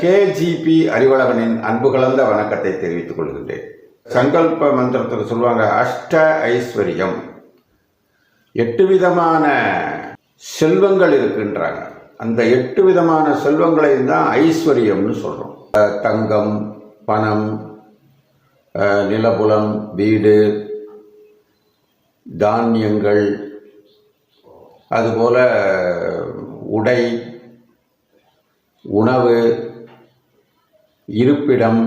KGP அறிவழகனின் அன்பு கலந்த வணக்கத்தை தெரிவித்துக் கொள்கின்றேன். சங்கல்ப மந்திரத்தில் சொல்லுவாங்க அஷ்ட ஐஸ்வர்யம். எட்டு விதமான செல்வங்கள் இருக்கின்றாங்க. அந்த எட்டு விதமான செல்வங்களை தான் ஐஸ்வர்யம்னு சொல்கிறோம் தங்கம் பணம் நிலபுலம் வீடு தானியங்கள் அதுபோல உடை உணவு இருப்பிடம்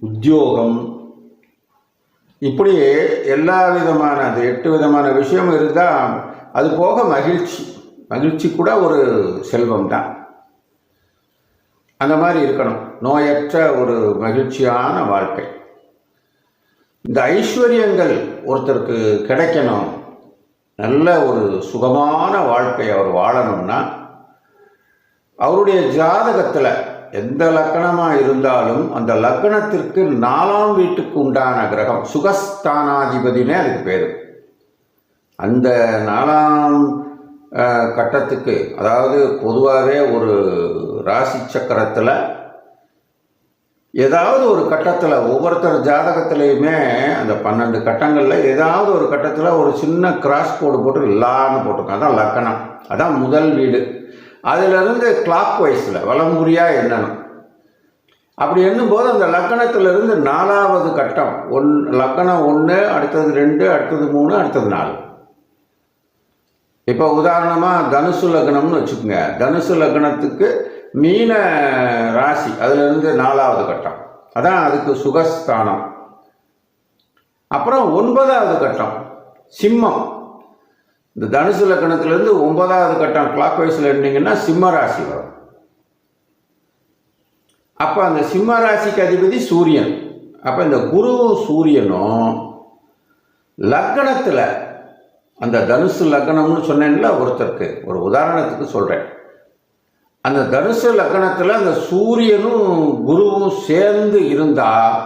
உத்தியோகம். இப்படி எல்லா விதமான அது எட்டு விதமான விஷயம் இருந்தால் அது போக மகிழ்ச்சி. மகிழ்ச்சி கூட ஒரு செல்வம் தான் அந்த மாதிரி இருக்கணும். நோயற்ற ஒரு மகிழ்ச்சியான வாழ்க்கை. இந்த ஐஸ்வர்யங்கள் ஒருத்தருக்கு கிடைக்கணும். நல்ல ஒரு சுகமான வாழ்க்கை அவர் வாழணும்னா அவருடைய ஜாதகத்தில் எந்த லக்கணமாக இருந்தாலும் அந்த லக்கணத்திற்கு நாலாம் வீட்டுக்கு உண்டான கிரகம் சுகஸ்தானாதிபதினே அதுக்கு பேர். அந்த நாலாம் கட்டத்துக்கு அதாவது பொதுவாகவே ஒரு ராசி சக்கரத்தில் ஏதாவது ஒரு கட்டத்தில் ஒவ்வொருத்தர் ஜாதகத்திலையுமே அந்த பன்னெண்டு கட்டங்களில் ஏதாவது ஒரு கட்டத்தில் ஒரு சின்ன கிராஸ் கோடு போட்டு லான்னு போட்டிருக்காங்க அதான் லக்கணம். அதான் முதல் வீடு. அதிலிருந்து கிளாக் வைஸில் வலம்புரியாக எண்ணணும். அப்படி எண்ணும்போது அந்த லக்கணத்திலிருந்து நாலாவது கட்டம் ஒன் லக்கணம் ஒன்று அடுத்தது ரெண்டு அடுத்தது மூணு அடுத்தது நாலு. இப்போ உதாரணமாக தனுசு லக்னம்னு வச்சுக்கோங்க. தனுசு லக்னத்துக்கு மீன ராசி அதிலிருந்து நாலாவது கட்டம். அதான் அதுக்கு சுகஸ்தானம். அப்புறம் ஒன்பதாவது கட்டம் சிம்மம். இந்த தனுசு லக்கணத்திலிருந்து ஒன்பதாவது கட்டம் கிளாக் வைஸில் இருந்தீங்கன்னா சிம்ம ராசி வரும். அப்போ அந்த சிம்ம ராசிக்கு அதிபதி சூரியன். அப்போ இந்த குருவும் சூரியனும் லக்கணத்தில் அந்த தனுசு லக்னம்னு சொன்னேன்ல ஒருத்தருக்கு ஒரு உதாரணத்துக்கு சொல்கிறேன் அந்த தனுசு லக்னத்தில் அந்த சூரியனும் குருவும் சேர்ந்து இருந்தால்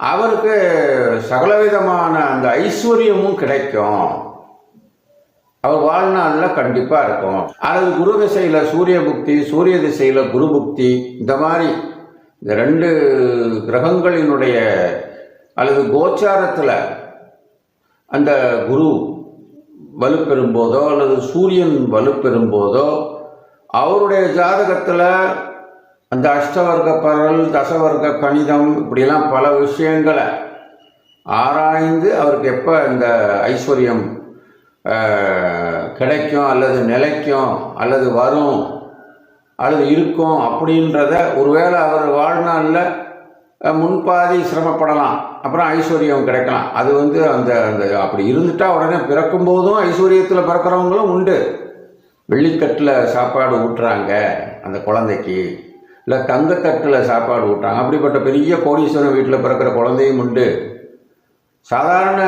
அவருக்கு சகலவிதமான அந்த ஐஸ்வர்யமும் கிடைக்கும். அவர் வாழ்நாளில் கண்டிப்பாக இருக்கும். அல்லது குரு திசையில் சூரிய புக்தி சூரிய திசையில் குரு புக்தி இந்த மாதிரி இந்த ரெண்டு கிரகங்களினுடைய அல்லது கோச்சாரத்தில் அந்த குரு வலுப்பெறும் போதோ அல்லது சூரியன் வலுப்பெறும் போதோ அவருடைய ஜாதகத்தில் அந்த அஷ்டவர்க்க பரல் தசவர்க்க கணிதம் இப்படிலாம் பல விஷயங்களை ஆராய்ந்து அவருக்கு எப்போ இந்த ஐஸ்வர்யம் கிடைக்கும் அல்லது நிலைக்கும் அல்லது வரும் அல்லது இருக்கும் அப்படின்றத ஒருவேளை அவர் வாழ்நாளில் முன்பாதி சிரமப்படலாம். அப்புறம் ஐஸ்வர்யம் கிடைக்கலாம். அது வந்து அந்த அந்த அப்படி இருந்துட்டால் உடனே பிறக்கும் போதும் ஐஸ்வர்யத்தில் பிறக்கிறவங்களும் உண்டு. வெள்ளித்தட்டில் சாப்பாடு ஊட்டுறாங்க அந்த குழந்தைக்கு. இல்லை தங்கத்தட்டில் சாப்பாடு ஊட்டுறாங்க. அப்படிப்பட்ட பெரிய கோடீஸ்வரன் வீட்டில் பிறக்கிற குழந்தையும் உண்டு. சாதாரண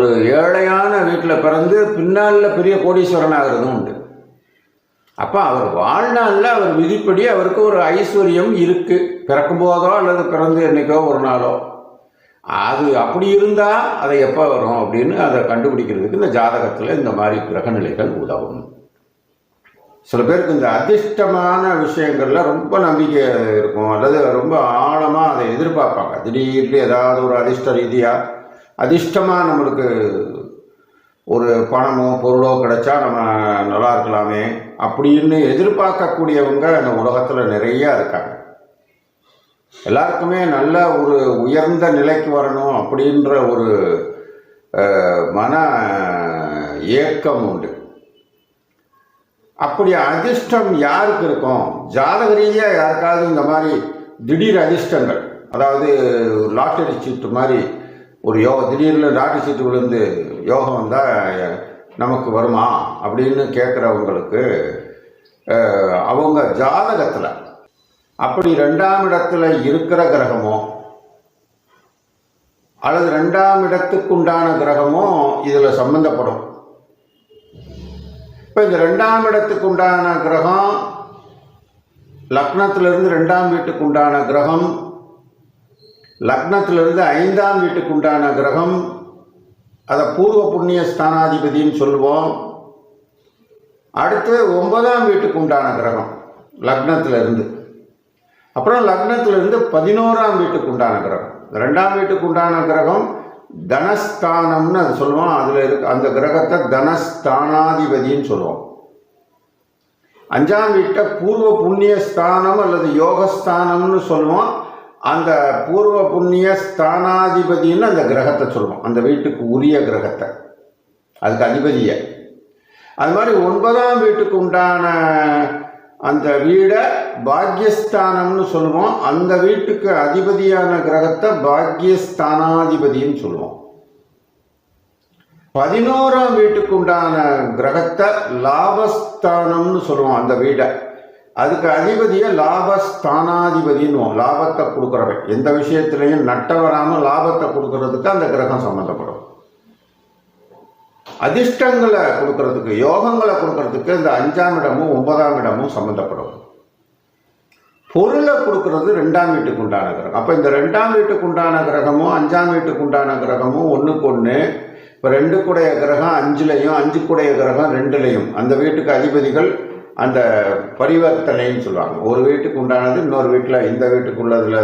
ஒரு ஏழையான வீட்டில் பிறந்து பின்னாளில் பெரிய கோடீஸ்வரன் ஆகிறதும் உண்டு. அப்போ அவர் வாழ்நாளில் அவர் விதிப்படி அவருக்கு ஒரு ஐஸ்வர்யம் இருக்குது பிறக்கும் போதோ அல்லது பிறந்து என்றைக்கோ ஒரு நாளோ. அது அப்படி இருந்தால் அதை எப்போ வரும் அப்படின்னு அதை கண்டுபிடிக்கிறதுக்கு இந்த ஜாதகத்தில் இந்த மாதிரி கிரகநிலைகள் உதவும். சில பேருக்கு இந்த அதிர்ஷ்டமான விஷயங்களில் ரொம்ப நம்பிக்கை இருக்கும். அல்லது ரொம்ப ஆழமாக அதை எதிர்பார்ப்பாங்க. திடீர்னு ஏதாவது ஒரு அதிர்ஷ்ட ரீதியாக அதிர்ஷ்டமாக நம்மளுக்கு ஒரு பணமோ பொருளோ கிடைச்சா நம்ம நல்லா இருக்கலாமே அப்படின்னு எதிர்பார்க்கக்கூடியவங்க இந்த உலகத்தில் நிறையா இருக்காங்க. எல்லாருக்குமே நல்ல ஒரு உயர்ந்த நிலைக்கு வரணும் அப்படின்ற ஒரு மன ஏக்கம் உண்டு. அப்படி அதிர்ஷ்டம் யாருக்கு இருக்கும்? ஜாதக ரீதியாக யாருக்காவது இந்த மாதிரி திடீர் அதிர்ஷ்டங்கள் அதாவது லாட்டரி சீட்டு மாதிரி ஒரு யோக திடீர்னு லாட்டரி சீட்டு விழுந்து யோகம் வந்தால் நமக்கு வருமா? அப்படின்னு கேட்குறவங்களுக்கு அவங்க ஜாதகத்தில் அப்படி ரெண்டாம் இடத்துல இருக்கிற கிரகமோ அல்லது ரெண்டாம் இடத்துக்குண்டான கிரகமோ இதில் சம்மந்தப்படும் இப்போ இந்த ரெண்டாம் இடத்துக்கு உண்டான கிரகம் லக்னத்திலிருந்து ரெண்டாம் வீட்டுக்கு உண்டான கிரகம் லக்னத்திலிருந்து ஐந்தாம் வீட்டுக்கு உண்டான கிரகம் அதை பூர்வ புண்ணிய ஸ்தானாதிபதின்னு சொல்லுவோம். அடுத்து ஒன்பதாம் வீட்டுக்கு உண்டான கிரகம் லக்னத்திலிருந்து. அப்புறம் லக்னத்தில் இருந்து பதினோராம் வீட்டுக்கு உண்டான கிரகம் ரெண்டாம் வீட்டுக்கு உண்டான கிரகம் தனஸ்தானம்னு அது சொல்லுவோம். அதில் இருக்கு அந்த கிரகத்தை தனஸ்தானாதிபதின்னு சொல்லுவோம். அஞ்சாம் வீட்டை பூர்வ புண்ணிய ஸ்தானம் அல்லது யோகஸ்தானம்னு சொல்லுவோம். அந்த பூர்வ புண்ணிய ஸ்தானாதிபதின்னு அந்த கிரகத்தை சொல்லுவோம் அந்த வீட்டுக்கு உரிய கிரகத்தை. அதுக்கு அதிபதியை. அது மாதிரி ஒன்பதாம் வீட்டுக்கு உண்டான அந்த வீடை பாக்யஸ்தானம்னு சொல்லுவோம். அந்த வீட்டுக்கு அதிபதியான கிரகத்தை பாக்யஸ்தானாதிபதின்னு சொல்லுவோம். பதினோராம் வீட்டுக்கு உண்டான கிரகத்தை லாபஸ்தானம்னு சொல்லுவோம் அந்த வீடை. அதுக்கு அதிபதியை லாபஸ்தானாதிபதினுவோம் லாபத்தை கொடுக்குறவன். எந்த விஷயத்துலையும் நட்ட வராமல் லாபத்தை கொடுக்கறதுக்கு அந்த கிரகம் சம்மந்தப்படும். அதிர்ஷ்டங்களை கொடுக்கறதுக்கு யோகங்களை கொடுக்கறதுக்கு இந்த அஞ்சாம் இடமும் ஒன்பதாம் இடமும் சம்மந்தப்படும். பொருளை கொடுக்கறது ரெண்டாம் வீட்டுக்கு உண்டான கிரகம். அப்போ இந்த ரெண்டாம் வீட்டுக்கு உண்டான கிரகமும் அஞ்சாம் வீட்டுக்கு உண்டான கிரகமும் ஒன்றுக்கு ஒன்று இப்போ ரெண்டு கூடைய கிரகம் அஞ்சுலையும் அஞ்சு கூடைய கிரகம் ரெண்டுலையும். அந்த வீட்டுக்கு அதிபதிகள் அந்த பரிவர்த்தனைன்னு சொல்லுவாங்க. ஒரு வீட்டுக்கு உண்டானது இன்னொரு வீட்டில் இந்த வீட்டுக்கு உள்ளதில்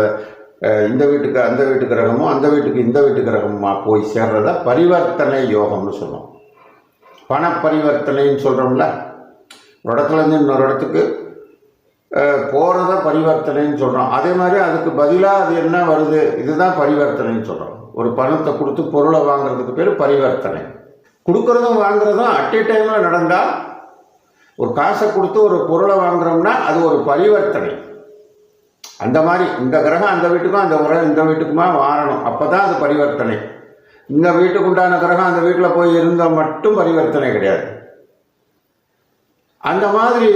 இந்த வீட்டுக்கு அந்த வீட்டு கிரகமும் அந்த வீட்டுக்கு இந்த வீட்டு கிரகமுமா போய் சேர்றத பரிவர்த்தனை யோகம்னு சொல்லுவோம். பண பரிவர்த்தனைன்னு சொல்கிறோம்ல ஒரு இடத்துல இருந்து இன்னொரு இடத்துக்கு போகிறத பரிவர்த்தனைன்னு சொல்கிறோம் அதே மாதிரி அதுக்கு பதிலாக அது என்ன வருது? இதுதான் பரிவர்த்தனைன்னு சொல்கிறோம் ஒரு பணத்தை கொடுத்து பொருளை வாங்குறதுக்கு பேர் பரிவர்த்தனை. கொடுக்குறதும் வாங்குறதும் அட் எ டைமில் நடந்தால் ஒரு காசை கொடுத்து ஒரு பொருளை வாங்குறோம்னா அது ஒரு பரிவர்த்தனை. அந்த மாதிரி இந்த கிரகம் அந்த வீட்டுக்கும் அந்த உரம் இந்த வீட்டுக்குமா மாறணும். அப்போ தான் அது பரிவர்த்தனை. இந்த வீட்டுக்கு உண்டான கிரகம் அந்த வீட்டில் போய் இருந்தால் மட்டும் பரிவர்த்தனை கிடையாது. அந்த மாதிரி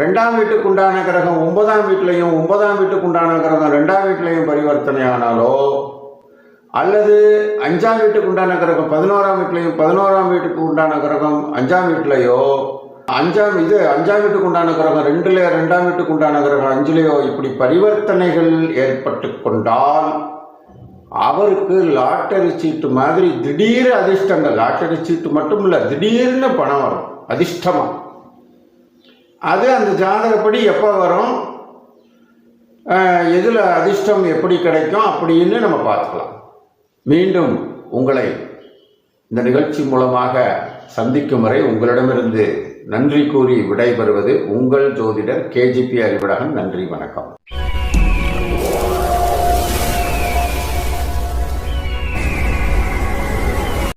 ரெண்டாம் வீட்டுக்கு உண்டான கிரகம் ஒன்பதாம் வீட்லையும் ஒன்பதாம் வீட்டுக்கு உண்டான கிரகம் ரெண்டாம் வீட்லையும் பரிவர்த்தனை ஆனாலோ அல்லது அஞ்சாம் வீட்டுக்கு உண்டான கிரகம் பதினோராம் வீட்லையும் பதினோராம் வீட்டுக்கு உண்டான கிரகம் அஞ்சாம் வீட்லையோ அஞ்சாம் இது அஞ்சாம் வீட்டுக்கு உண்டான கிரகம் ரெண்டுல ரெண்டாம் வீட்டுக்கு உண்டான கிரகம் அஞ்சுலையோ இப்படி பரிவர்த்தனைகள் ஏற்பட்டு கொண்டால் அவருக்கு லாட்டரி சீட்டு மாதிரி திடீர் அதிர்ஷ்டங்கள் லாட்டரி சீட்டு மட்டும் இல்லை திடீர்னு பணம் வரும் அதிர்ஷ்டமாக அது அந்த ஜாதகப்படி எப்போ வரும்? எதில் அதிர்ஷ்டம் எப்படி கிடைக்கும் அப்படின்னு நம்ம பார்த்துக்கலாம். மீண்டும் உங்களை இந்த நிகழ்ச்சி மூலமாக சந்திக்கும் வரை உங்களிடமிருந்து நன்றி கூறி விடைபெறுவது உங்கள் ஜோதிடர் கேஜிபி அறிவழகன் நன்றி வணக்கம்.